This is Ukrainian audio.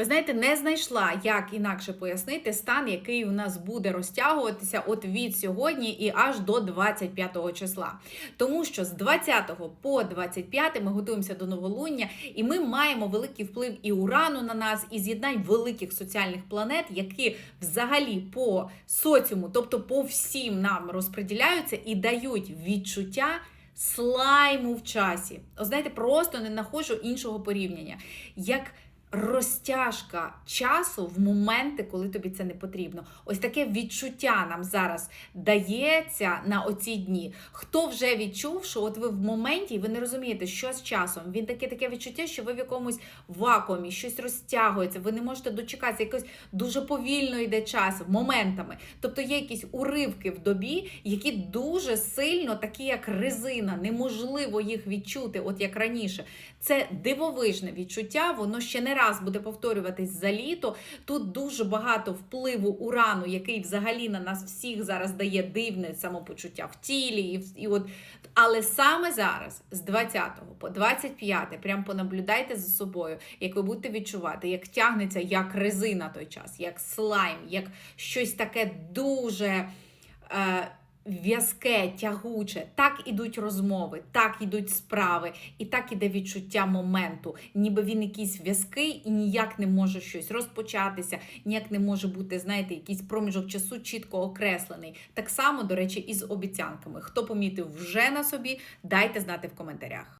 Ви знаєте, не знайшла, як інакше пояснити стан, який у нас буде розтягуватися от від сьогодні і аж до 25 числа. Тому що з 20 по 25 ми готуємося до новолуння, і ми маємо великий вплив і урану на нас, і з'єднань великих соціальних планет, які взагалі по соціуму, тобто по всім нам розподіляються і дають відчуття. Слайму в часі. О, знаєте, просто не знаходжу іншого порівняння. Як розтяжка часу в моменти, коли тобі це не потрібно. Ось таке відчуття нам зараз дається на оці дні. Хто вже відчув, що от ви в моменті ви не розумієте, що з часом. Він таке таке відчуття, що ви в якомусь вакуумі, щось розтягується, ви не можете дочекатися, якось дуже повільно йде час моментами. Тобто є якісь уривки в добі, які дуже сильно, такі як резина, неможливо їх відчути, от як раніше. Це дивовижне відчуття, воно ще не раз буде повторюватись за літо. Тут дуже багато впливу урану, який взагалі на нас всіх зараз дає дивне самопочуття в тілі. І, і от, але саме зараз, з 20 по 25, прям понаблюдайте за собою, як ви будете відчувати, як тягнеться як резина той час, як слайм, як щось таке дуже. Е, В'язке, тягуче, так ідуть розмови, так ідуть справи, і так іде відчуття моменту, ніби він якийсь в'язкий і ніяк не може щось розпочатися, ніяк не може бути, знаєте, якийсь проміжок часу чітко окреслений. Так само, до речі, і з обіцянками. Хто помітив вже на собі, дайте знати в коментарях.